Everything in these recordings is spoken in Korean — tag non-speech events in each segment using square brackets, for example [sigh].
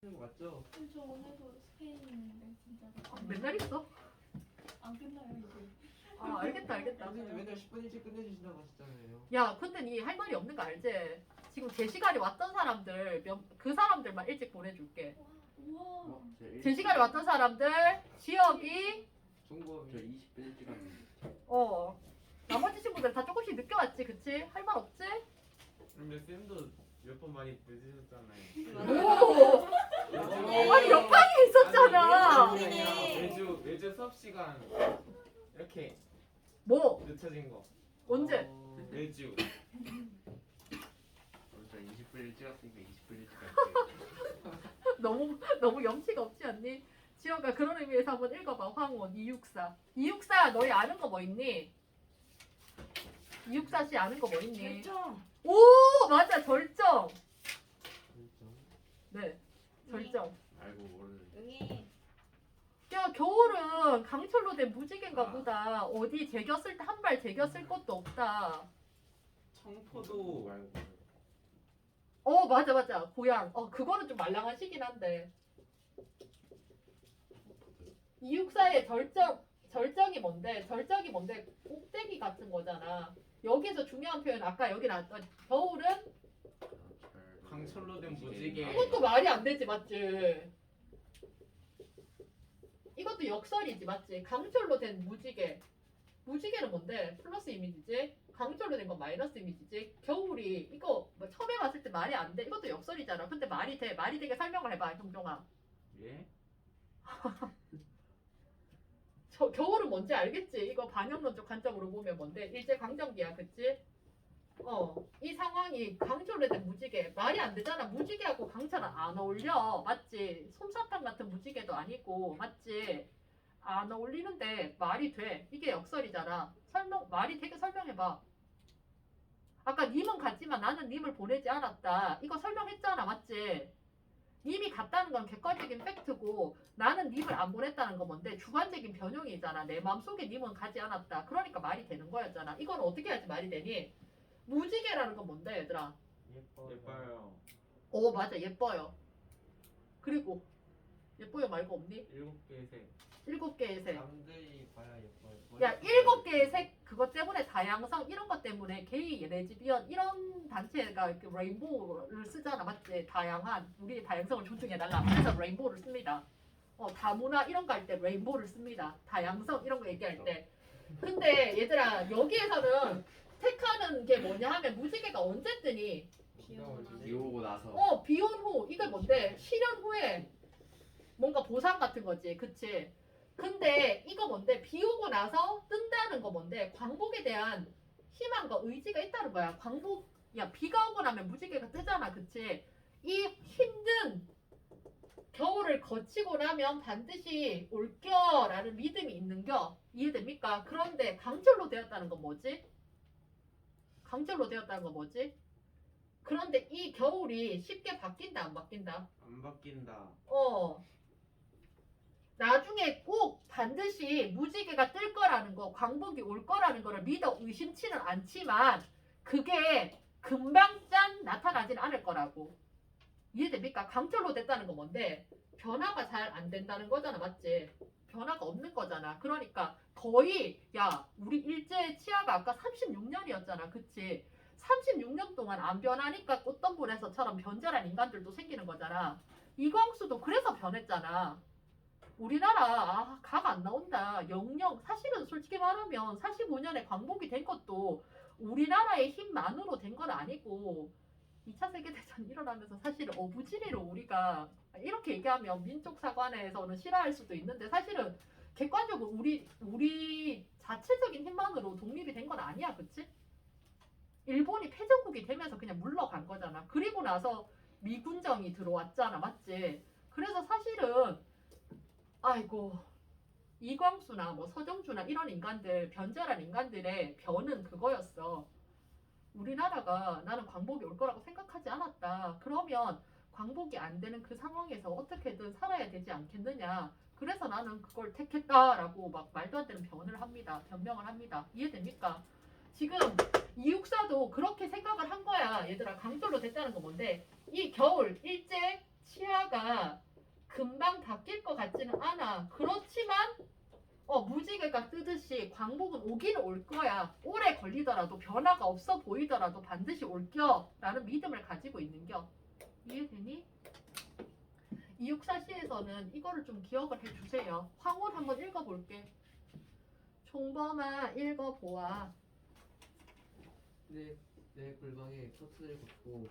거 맞죠? 저 오늘도 스페인 있는데 진짜 아, 맨날 있어? 안 끝나요 이제. 아 알겠다 알겠다. 선생님 맨날 10분 일찍 끝내주신다고 하셨잖아요. 야 근데 니 할 말이 없는 거 알지? 지금 제 시간에 왔던 사람들 몇, 그 사람들만 일찍 보내줄게. 우와. 어, 제 시간에 왔던 사람들 지역이 중고 저 20분 일찍 왔는데 어 나머지 친구들 다 조금씩 늦게 왔지 그치? 할 말 없지? 근데 쌤도 몇 번 많이 늦으셨잖아요. 오 아니 옆방에 있었잖아. 아니, 매주 매주 수업 시간 이렇게 뭐 늦춰진 거 언제? 어, 매주. 저 20분 일찍 왔으니까 20분 일찍 갈게요 [laughs] 너무 너무 염치가 없지 않니? 지영아 그런 의미에서 한번 읽어봐 황혼 264 264 너희 아는 거 뭐 있니? 264씨 아는 거 뭐 있니? 결정. 오 맞아 절정. 네 절정. 알고 모르는 응애. 야 겨울은 강철로 된 무지개인가 아. 보다. 어디 제겼을 때 한 발 제겼을 것도 없다. 청포도 말고. 모르는 어 맞아 맞아. 고향. 어 그거는 좀 말랑하시긴 한데. 264의 절정 절정이 뭔데? 절정이 뭔데? 꼭대기 같은 거잖아 여기서 중요한 표현 아까 여기 나왔던 겨울은 강철로 된 무지개. 이것도 말이 안 되지 맞지? 이것도 역설이지 맞지? 강철로 된 무지개. 무지개는 뭔데? 플러스 이미지지? 강철로 된 건 마이너스 이미지지? 겨울이 이거 뭐 처음에 봤을 때 말이 안 돼? 이것도 역설이잖아. 근데 말이 돼. 말이 되게 설명을 해봐 형종아. 예? [laughs] 저 겨울은 뭔지 알겠지? 이거 반영론적 관점으로 보면 뭔데? 일제 강점기야 그치? 어 이 상황이 강철로 된 무지개 말이 안 되잖아. 무지개하고 강철은 안 어울려. 맞지? 솜사탕 같은 무지개도 아니고 맞지? 안 어울리는데 말이 돼. 이게 역설이잖아. 설명 말이 되게 설명해봐. 아까 님은 갔지만 나는 님을 보내지 않았다. 이거 설명했잖아 맞지 님이 갔다는 건 객관적인 팩트고 나는 님을 안 보냈다는 건 뭔데? 주관적인 변형이잖아. 내 마음속에 님은 가지 않았다. 그러니까 말이 되는 거였잖아. 이건 어떻게 해야지 말이 되니? 무지개라는 건 뭔데 얘들아? 예뻐. 예뻐요. 오 맞아. 예뻐요. 그리고 예뻐요 말고 없니? 일곱 개의 색. 일곱 개의 색. 남들이 봐야 예뻐요. 야 일곱 개의 색 그것 때문에 다양성 이런 것 때문에 게이 레즈비언 이런 단체가 이렇게 레인보우를 쓰잖아. 맞지? 다양한. 우리의 다양성을 존중해달라. 그래서 레인보우를 씁니다. 어 다문화 이런 거 할 때 레인보우를 씁니다. 다양성 이런 거 얘기할 때. 근데 얘들아 여기에서는 택하는 게 뭐냐 하면 무지개가 언제 뜨니 비 오고 나서. 어 비온 후. 이게 뭔데? 실현 후에 뭔가 보상 같은 거지. 그치? 근데 이거 뭔데? 비 오고 나서 뜬다는 거 뭔데? 광복에 대한 희망과 의지가 있다는 거야. 광복 야 비가 오고 나면 무지개가 뜨잖아. 그치? 이 힘든 겨울을 거치고 나면 반드시 올겨라는 믿음이 있는겨. 이해됩니까? 그런데 강철로 되었다는 건 뭐지? 강철로 되었다는 건 뭐지? 그런데 이 겨울이 쉽게 바뀐다 안 바뀐다? 안 바뀐다. 어. 나중에 꼭 반드시 무지개가 뜰 거라는 거, 광복이 올 거라는 거를 믿어 의심치는 않지만 그게 금방 짠 나타나진 않을 거라고. 이해됩니까? 강철로 됐다는 건 뭔데? 변화가 잘 안 된다는 거잖아, 맞지? 변화가 없는 거잖아. 그러니까 거의 야, 우리 일제 치아가 아까 36년이었잖아. 그치? 36년 동안 안 변하니까 꽃덤불에서처럼 변절한 인간들도 생기는 거잖아. 이광수도 그래서 변했잖아. 우리나라 아, 각안 나온다. 영영 사실은 솔직히 말하면 45년에 광복이 된 것도 우리나라의 힘만으로 된 건 아니고 2차 세계대전이 [laughs] 일어나면서 사실은 어부지리로 우리가 이렇게 얘기하면 민족 사관에서는 싫어할 수도 있는데 사실은 객관적으로 우리 우리 자체적인 힘만으로 독립이 된 건 아니야, 그치? 일본이 패전국이 되면서 그냥 물러간 거잖아. 그리고 나서 미군정이 들어왔잖아, 맞지? 그래서 사실은 아이고 이광수나 뭐 서정주나 이런 인간들 변절한 인간들의 변은 그거였어. 우리나라가 나는 광복이 올 거라고 생각하지 않았다. 그러면 광복이 안 되는 그 상황에서 어떻게든 살아야 되지 않겠느냐. 그래서 나는 그걸 택했다라고 막 말도 안 되는 변을 합니다. 변명을 합니다. 이해됩니까? 지금 이육사도 그렇게 생각을 한 거야. 얘들아 강철로 됐다는 건 뭔데? 이 겨울 일제 치아가 금방 바뀔 것 같지는 않아. 그렇지만 어, 무지개가 뜨듯이 광복은 오기는 올 거야. 오래 걸리더라도 변화가 없어 보이더라도 반드시 올 겨. 라는 믿음을 가지고 있는 겨. 이해되니? 이육사시에서는 이거를 좀 기억을 해주세요. 황홀 한번 읽어볼게. 총범아 읽어보아. 내, 내 골방에 커튼을 걷고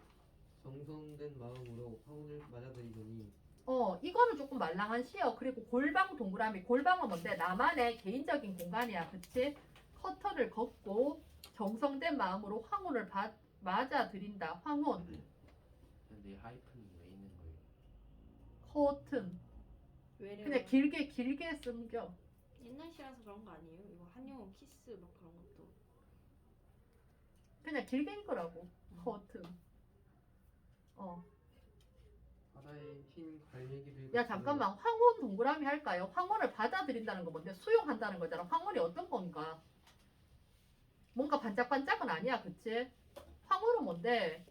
정성된 마음으로 화운을 맞아들이더니 어, 이거는 조금 말랑한 시어. 그리고 골방 동그라미. 골방은 뭔데? 나만의 개인적인 공간이야. 그치? 커터를 걷고 정성된 마음으로 황혼을 받, 맞아들인다. 황혼. 근데 하이픈이 왜 있는 거예요? 커튼. 외래 그냥 길게 길게 쓴겨. 옛날 시라서 그런 거 아니에요? 이거 한용운 키스 막 그런 것도 그냥 길게 읽으라고. 커튼. 어. 바다의 흰 갈매기들 야 잠깐만 황혼 동그라미 할까요? 황혼을 받아들인다는 거 뭔데? 수용한다는 거잖아. 황혼이 어떤 건가? 뭔가 반짝반짝은 아니야, 그치? 황혼은 뭔데?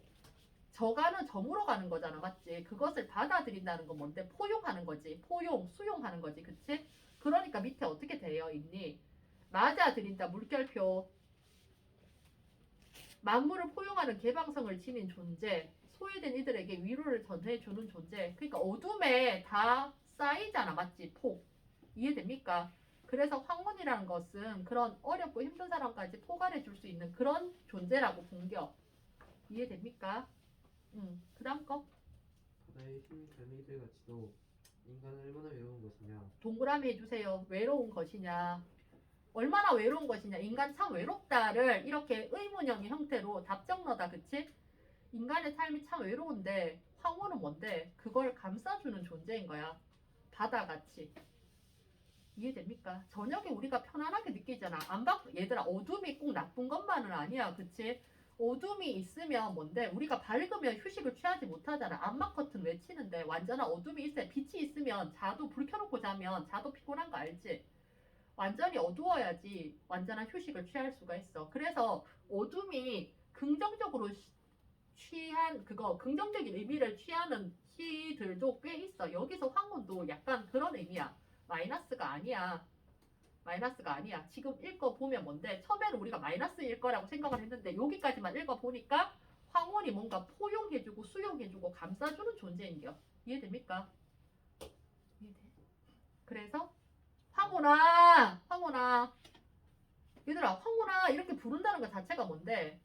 저가는 점으로 가는 거잖아, 맞지? 그것을 받아들인다는 건 뭔데? 포용하는 거지. 포용, 수용하는 거지, 그치? 그러니까 밑에 어떻게 되어 있니? 맞아들인다, 물결표. 만물을 포용하는 개방성을 지닌 존재. 소외된 이들에게 위로를 전해주는 존재. 그러니까 어둠에 다 쌓이잖아, 맞지? 폭. 이해됩니까? 그래서 황혼이라는 것은 그런 어렵고 힘든 사람까지 포괄해 줄 수 있는 그런 존재라고 본겨. 이해됩니까? 음, 그 다음 거. 바다의 흰 갈매기들 같이도 인간은 얼마나 외로운 것이냐 동그라미 해주세요. 외로운 것이냐. 얼마나 외로운 것이냐. 인간 참 외롭다를 이렇게 의문형의 형태로 답정너다, 그치? 인간의 삶이 참 외로운데, 황혼은 뭔데? 그걸 감싸주는 존재인 거야. 바다같이. 이해됩니까? 저녁에 우리가 편안하게 느끼잖아. 안 바, 얘들아, 어둠이 꼭 나쁜 것만은 아니야, 그치? 어둠이 있으면 뭔데? 우리가 밝으면 휴식을 취하지 못하잖아. 암막 커튼 외치는데 완전한 어둠이 있어야 빛이 있으면 자도 불 켜놓고 자면 자도 피곤한 거 알지? 완전히 어두워야지 완전한 휴식을 취할 수가 있어. 그래서 어둠이 긍정적으로 시- 취한 그거 긍정적인 의미를 취하는 시들도 꽤 있어. 여기서 황혼도 약간 그런 의미야. 마이너스가 아니야. 마이너스가 아니야. 지금 읽어보면 뭔데? 처음에는 우리가 마이너스일 거라고 생각을 했는데 여기까지만 읽어보니까 황혼이 뭔가 포용해주고 수용해주고 감싸주는 존재인겨. 이해됩니까? 이해돼? 그래서 황혼아, 황혼아. 얘들아, 황혼아 이렇게 부른다는 것 자체가 뭔데?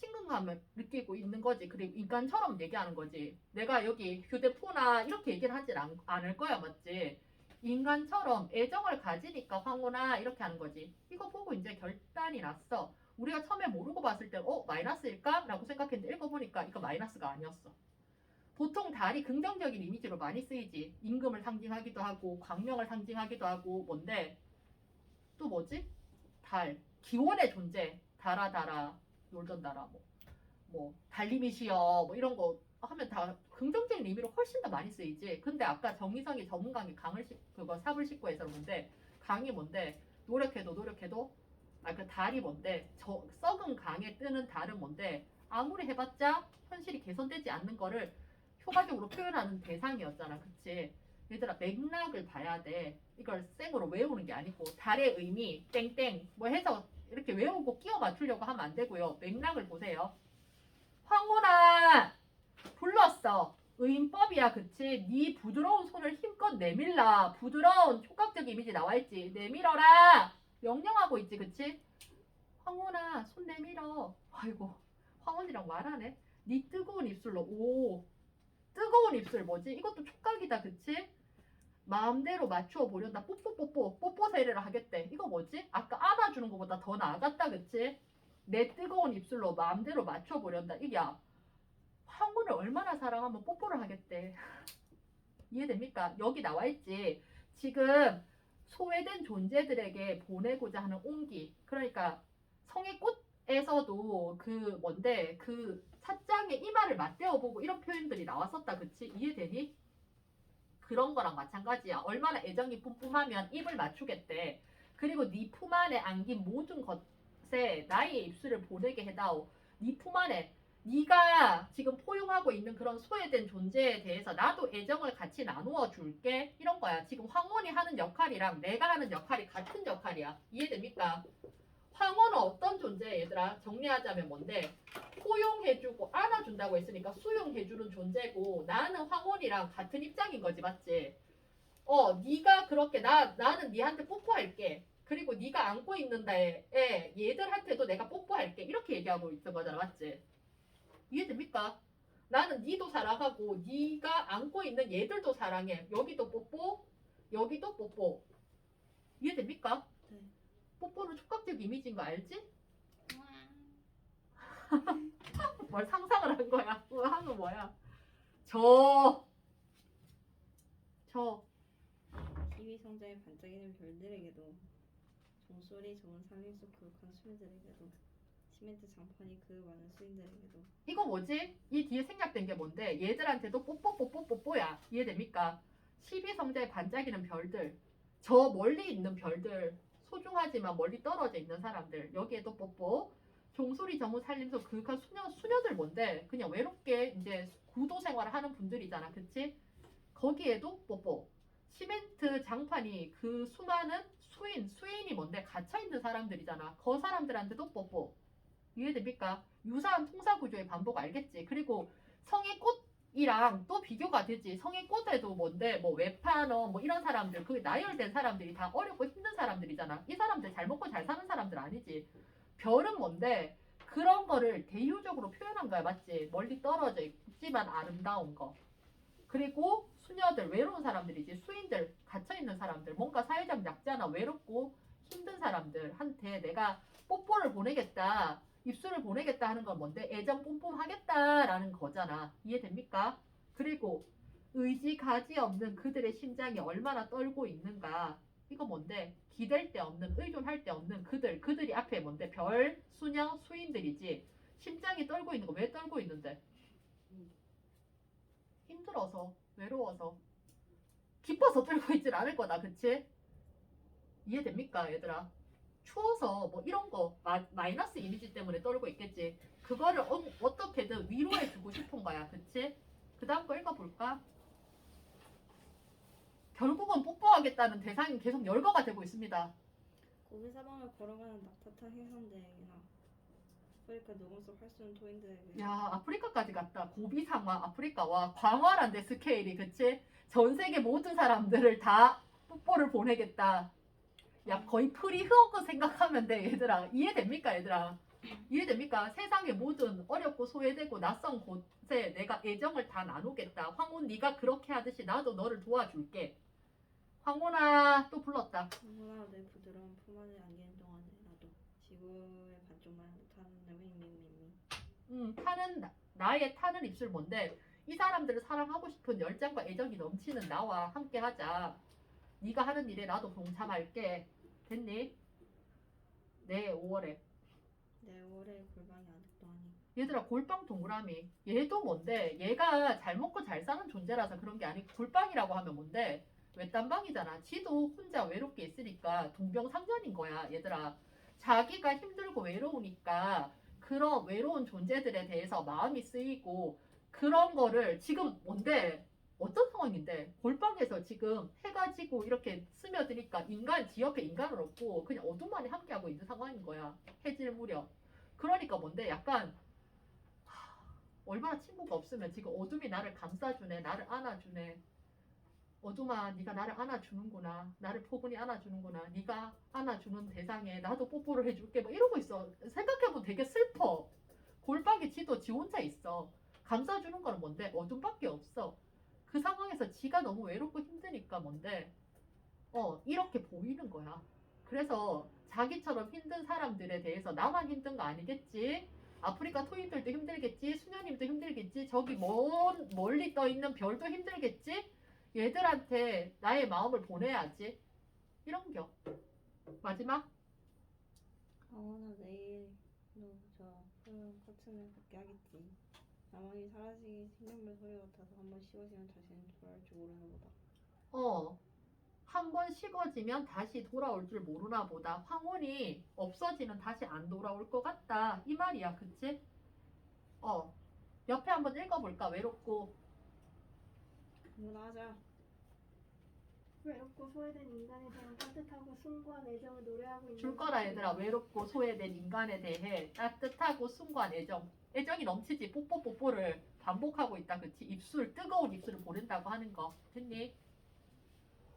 친근감을 느끼고 있는 거지. 그리고 인간처럼 얘기하는 거지. 내가 여기 휴대폰아 이렇게 얘기를 않, 않을 거야, 맞지? 인간처럼 애정을 가지니까 황혼아 이렇게 하는 거지. 이거 보고 이제 결단이 났어. 우리가 처음에 모르고 봤을 때, 어, 마이너스일까? 라고 생각했는데 읽어보니까 이거 마이너스가 아니었어. 보통 달이 긍정적인 이미지로 많이 쓰이지. 임금을 상징하기도 하고, 광명을 상징하기도 하고, 뭔데? 또 뭐지? 달. 기원의 존재. 달아, 달아. 놀던 달아. 뭐, 뭐, 달님이시여. 뭐 이런 거 하면 다 긍정적인 의미로 훨씬 더 많이 쓰이지. 근데 아까 정의성이 전문 강의 강을 싣, 그거 삽을 싣고 해서 뭔데? 강이 뭔데? 노력해도 노력해도 아그 달이 뭔데? 저 썩은 강에 뜨는 달은 뭔데? 아무리 해봤자 현실이 개선되지 않는 거를 효과적으로 표현하는 대상이었잖아, 그치? 얘들아 맥락을 봐야 돼. 이걸 생으로 외우는 게 아니고 달의 의미 땡땡 뭐 해서 이렇게 외우고 끼워 맞추려고 하면 안 되고요. 맥락을 보세요. 황혼아 불렀어. 의인법이야, 그치? 네 부드러운 손을 힘껏 내밀라. 부드러운 촉각적 이미지 나와 있지. 내밀어라. 명령하고 있지, 그치? 황혼아, 손 내밀어. 아이고, 황혼이랑 말하네. 네 뜨거운 입술로. 오, 뜨거운 입술 뭐지? 이것도 촉각이다, 그치? 마음대로 맞추어 보련다. 뽀뽀뽀뽀, 뽀뽀 세례를 하겠대. 이거 뭐지? 아까 안아주는 것보다 더 나아갔다, 그치? 내 뜨거운 입술로 마음대로 맞춰 보련다. 이게 야, 황혼을 얼마나 사랑하면 뽀뽀를 하겠대. [laughs] 이해됩니까? 여기 나와 있지. 지금 소외된 존재들에게 보내고자 하는 온기. 그러니까 성의 꽃에서도 그 뭔데 그 찻장에 이마를 맞대어 보고 이런 표현들이 나왔었다. 그치? 이해되니? 그런 거랑 마찬가지야. 얼마나 애정이 뿜뿜하면 입을 맞추겠대. 그리고 네 품 안에 안긴 모든 것에 나의 입술을 보내게 해다오. 네 품 안에 네가 지금 포용하고 있는 그런 소외된 존재에 대해서 나도 애정을 같이 나누어 줄게 이런 거야. 지금 황혼이 하는 역할이랑 내가 하는 역할이 같은 역할이야. 이해됩니까? 황혼은 어떤 존재야 얘들아? 정리하자면 뭔데? 포용해주고 안아준다고 했으니까 수용해주는 존재고 나는 황혼이랑 같은 입장인 거지 맞지? 어 네가 그렇게 나 나는 네한테 뽀뽀할게. 그리고 네가 안고 있는 데 에 얘들한테도 내가 뽀뽀할게 이렇게 얘기하고 있는 거잖아 맞지? 이해됩니까? 나는 니도 사랑하고 네가 안고 있는 얘들도 사랑해 여기도 뽀뽀 여기도 뽀뽀 이해됩니까? 네. 뽀뽀는 촉각적 이미지인 거 알지? [laughs] 뭘 상상을 한 거야? 그거 하면 뭐야? 저, 저, 키위 성자에 반짝이는 별들에게도 종소리 좋은 산림 속 거룩한 수인들에게도 시멘트 장판이 그 많은 수인들에게도 이거 뭐지? 이 뒤에 생략된 게 뭔데? 얘들한테도 뽀뽀뽀뽀뽀뽀야. 이해됩니까? 12성자에 반짝이는 별들, 저 멀리 있는 별들, 소중하지만 멀리 떨어져 있는 사람들, 여기에도 뽀뽀. 종소리 정우 살림소 그윽한 수녀, 수녀들 뭔데? 그냥 외롭게 이제 구도 생활을 하는 분들이잖아. 그치? 거기에도 뽀뽀. 시멘트 장판이 그 수많은 수인, 수인이 뭔데? 갇혀 있는 사람들이잖아. 그 사람들한테도 뽀뽀. 이해됩니까? 유사한 통사 구조의 반복 알겠지? 그리고 성의 꽃 이랑 또 비교가 되지. 성의 꽃에도 뭔데 뭐 외파너 뭐 이런 사람들 그 나열된 사람들이 다 어렵고 힘든 사람들이잖아. 이 사람들 잘 먹고 잘 사는 사람들 아니지. 별은 뭔데 그런 거를 대유적으로 표현한 거야, 맞지? 멀리 떨어져 있지만 아름다운 거. 그리고 수녀들 외로운 사람들이지 수인들 갇혀 있는 사람들 뭔가 사회적 약자나 외롭고 힘든 사람들한테 내가 뽀뽀를 보내겠다 입술을 보내겠다 하는 건 뭔데? 애정 뿜뿜하겠다라는 거잖아. 이해됩니까? 그리고 의지 가지 없는 그들의 심장이 얼마나 떨고 있는가? 이거 뭔데? 기댈 데 없는 의존할 데 없는 그들 그들이 앞에 뭔데? 별 수녀 수인들이지. 심장이 떨고 있는 거 왜 떨고 있는데? 힘들어서 외로워서 기뻐서 떨고 있진 않을 거다 그치? 이해됩니까 얘들아? 추워서 뭐 이런 거 마, 마이너스 이미지 때문에 떨고 있겠지. 그거를 어, 어떻게든 위로해 주고 싶은 거야, 그치? 그 다음 거 읽어볼까? 결국은 뽀뽀하겠다는 대상이 계속 열거가 되고 있습니다. 고비 사방을 걸어가는 낙타타 해선대에게나 아프리카 녹음 속 활쏘는 토인들에게 야, 아프리카까지 갔다. 고비 상황, 아프리카와 광활한데 스케일이, 그치? 전 세계 모든 사람들을 다 뽀뽀를 보내겠다. 야, 거의 프리흐어그 생각하면 돼, 얘들아. 이해됩니까, 얘들아? 이해됩니까? 세상의 모든 어렵고 소외되고 낯선 곳에 내가 애정을 다 나누겠다. 황혼, 네가 그렇게 하듯이 나도 너를 도와줄게. 황혼아, 또 불렀다. 아무나 내 부드러운 품 안에 안기는 동안에 나도 지구의 반쪽만 타는 음, 타는 나- 나의 타는 입술 뭔데? 이 사람들을 사랑하고 싶은 열정과 애정이 넘치는 나와 함께 하자. 네가 하는 일에 나도 동참할게. 됐니? 네, 5월에. 내 올해 골방이 아직도 아니 얘들아 골빵 동그라미. 얘도 뭔데? 얘가 잘 먹고 잘 사는 존재라서 그런 게 아니고 골빵이라고 하면 뭔데? 외딴방이잖아. 지도 혼자 외롭게 있으니까 동병상련인 거야, 얘들아. 자기가 힘들고 외로우니까 그런 외로운 존재들에 대해서 마음이 쓰이고 그런 거를 지금 뭔데? 어떤 상황인데? 골방에서 지금 해가 지고 이렇게 스며드니까 인간, 지 옆에 인간은 없고 그냥 어둠만이 함께하고 있는 상황인 거야. 해질 무렵. 그러니까 뭔데? 약간 하, 얼마나 친구가 없으면 지금 어둠이 나를 감싸주네, 나를 안아주네. 어둠아, 네가 나를 안아주는구나. 나를 포근히 안아주는구나. 네가 안아주는 대상에 나도 뽀뽀를 해줄게. 뭐 이러고 있어. 생각해보면 되게 슬퍼. 골방에 지도 지 혼자 있어. 감싸주는 거는 뭔데? 어둠밖에 없어. 그 상황에서 지가 너무 외롭고 힘드니까 뭔데? 어, 이렇게 보이는 거야. 그래서 자기처럼 힘든 사람들에 대해서 나만 힘든 거 아니겠지? 아프리카 토인들도 힘들겠지? 수녀님도 힘들겠지? 저기 먼, 멀리 떠 있는 별도 힘들겠지? 얘들한테 나의 마음을 보내야지. 이런 겨. 마지막? 아무나 내일 너저 푸른 커튼을 걷게 하겠지 야망이 사라지기 생명별 소리 같아서 한번 씌워지면 다시는 돌아올 줄 모르나 보다 어. 한 번 식어지면 다시 돌아올 줄 모르나 보다. 황혼이 없어지면 다시 안 돌아올 것 같다. 이 말이야. 그치? 어 옆에 한번 읽어볼까 외롭고 뭐나 하자. 외롭고 소외된 인간에 대한 따뜻하고 숭고한 애정을 노래하고 있는 줄 거라 얘들아 외롭고 소외된 인간에 대해 따뜻하고 숭고한 애정 애정이 넘치지 뽀뽀뽀뽀를 반복하고 있다. 그치? 입술 뜨거운 입술을 보낸다고 하는 거. 됐니?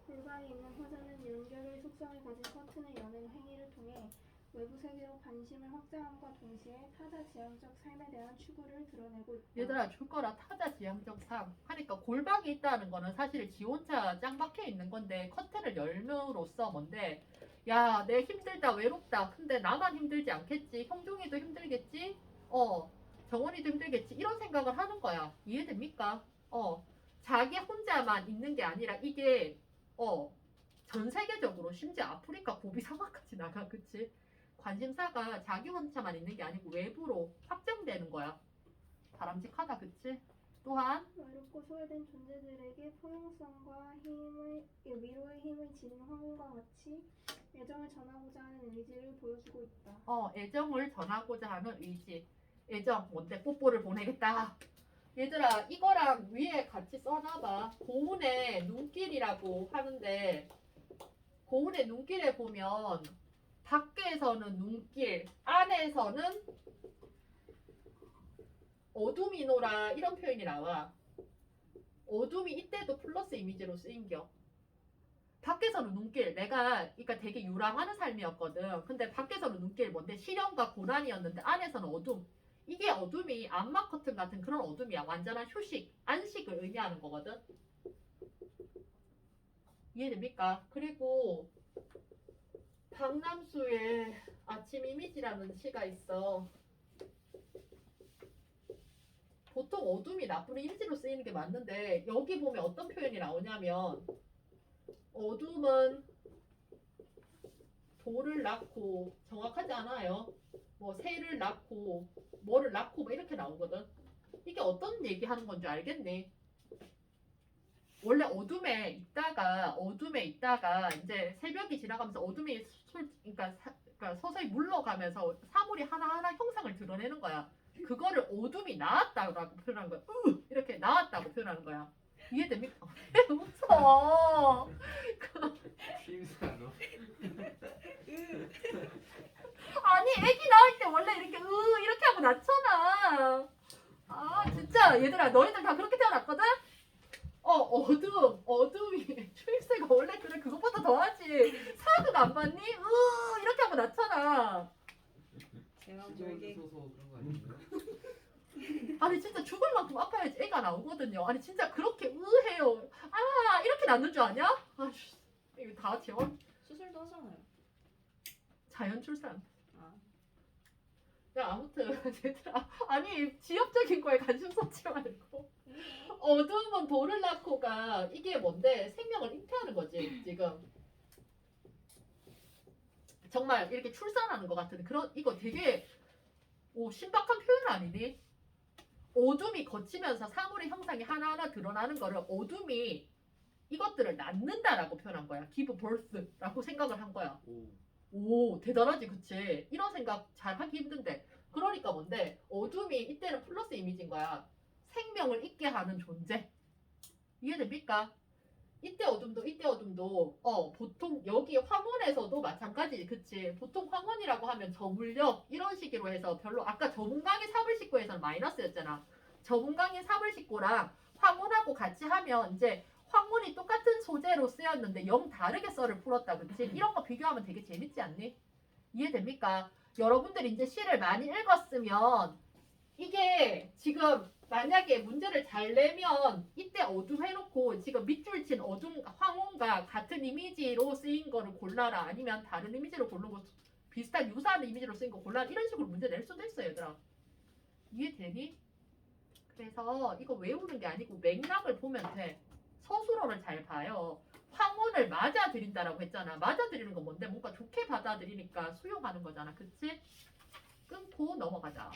불가에 있는 호자는 연결의 속성을 가진 커튼을 여는 행위를 통해 외부 세계로 관심을 확장함과 동시에 타자 지향적 삶에 대한 추구를 드러내고 있다. 얘들아 줄 거라. 타자 지향적 삶. 하니까 골방이 있다는 거는 사실 지 혼자 짱 박혀 있는 건데 커튼을 열므로써 뭔데? 야 내 힘들다 외롭다. 근데 나만 힘들지 않겠지? 형종이도 힘들겠지? 어 정원이도 힘들겠지. 이런 생각을 하는 거야. 이해됩니까? 어. 자기 혼자만 있는 게 아니라 이게 어 전 세계적으로 심지어 아프리카 고비 상황까지 나가 그치? 관심사가 자기 혼자만 있는 게 아니고 외부로 확장되는 거야. 바람직하다 그치? 또한 외롭고 소외된 존재들에게 포용성과 힘을 위로의 힘을 지닌 황혼과 같이 애정을 전하고자 하는 의지를 보여주고 있다. 어 애정을 전하고자 하는 의지 애정 뭔데? 뽀뽀를 보내겠다. 얘들아 이거랑 위에 같이 써놔봐. 고운의 눈길이라고 하는데 고운의 눈길에 보면 밖에서는 눈길 안에서는 어둠이 노라 이런 표현이 나와. 어둠이 이때도 플러스 이미지로 쓰인겨. 밖에서는 눈길. 내가 그러니까 되게 유랑하는 삶이었거든. 근데 밖에서는 눈길 뭔데? 시련과 고난이었는데 안에서는 어둠 이게 어둠이 암막 커튼 같은 그런 어둠이야. 완전한 휴식 안식을 의미하는 거거든. 이해됩니까? 그리고 박남수의 아침 이미지라는 시가 있어. 보통 어둠이 나쁜 이미지로 쓰이는 게 맞는데 여기 보면 어떤 표현이 나오냐면 어둠은 돌을 낳고 정확하지 않아요. 뭐 새를 낳고 뭐를 낳고 뭐 이렇게 나오거든. 이게 어떤 얘기하는 건지 알겠니? 원래 어둠에 있다가 어둠에 있다가 이제 새벽이 지나가면서 어둠이 솔 그러니까, 사- 그러니까 서서히 물러가면서 사물이 하나하나 형상을 드러내는 거야. 그거를 어둠이 나왔다고 표현하는 거야. 으! 이렇게 나왔다고 표현하는 거야. 이해됩니까? [laughs] 웃어. 취임사로 [laughs] [laughs] 아니 애기 낳을 때 원래 이렇게 으 이렇게 하고 낳잖아. 아 진짜 얘들아 너희들 다 그렇게 태어났거든? 어 어둠 어둠이 [laughs] 초입새가 원래 그래 그것보다 더하지 사극 안 봤니? 으 이렇게 하고 낳잖아. 제가 모르게? [laughs] 아니 진짜 죽을 만큼 아파야지 애가 나오거든요. 아니 진짜 그렇게 으해요. 아 이렇게 낳는 줄 아냐? 아씨 이거 다 재원 수술도 하잖아요. 자연 출산. 아, 야 아무튼 [laughs] 얘들아 아니 지엽적인 거에 관심 쏟지 말고 어두운 돌을 낳고가 이게 뭔데 생명을 잉태하는 거지 지금 정말 이렇게 출산하는 것 같은 그런 이거 되게 오 신박한 표현 아니니? 어둠이 거치면서 사물의 형상이 하나하나 드러나는 거를 어둠이 이것들을 낳는다라고 표현한 거야. give birth라고 생각을 한 거야. 오 오 대단하지 그치? 이런 생각 잘 하기 힘든데. 그러니까 뭔데? 어둠이 이때는 플러스 이미지인 거야. 생명을 있게 하는 존재. 이해됩니까? 이때 어둠도 이때 어둠도 어 보통 여기 황혼에서도 마찬가지 그치? 보통 황혼이라고 하면 저물력 이런 식으로 해서 별로 아까 저문강의 삽을 씻고에서는 마이너스였잖아. 저문강의 삽을 씻고랑 황혼하고 같이 하면 이제 황혼이 똑같은 소재로 쓰였는데 영 다르게 썰을 풀었다 그치 이런 거 비교하면 되게 재밌지 않니? 이해됩니까? 여러분들이 이제 시를 많이 읽었으면 이게 지금 만약에 문제를 잘 내면 이때 어둠 해놓고 지금 밑줄 친 어둠 황혼과 같은 이미지로 쓰인 거를 골라라. 아니면 다른 이미지로 고르고 비슷한 유사한 이미지로 쓰인 거 골라라. 이런 식으로 문제 낼 수도 있어요 얘들아. 이해되니? 그래서 이거 외우는 게 아니고 맥락을 보면 돼 서술어를 잘 봐요. 황혼을 맞아들인다라고 했잖아. 맞아들이는 건 뭔데? 뭔가 좋게 받아들이니까 수용하는 거잖아. 그치? 끊고 넘어가자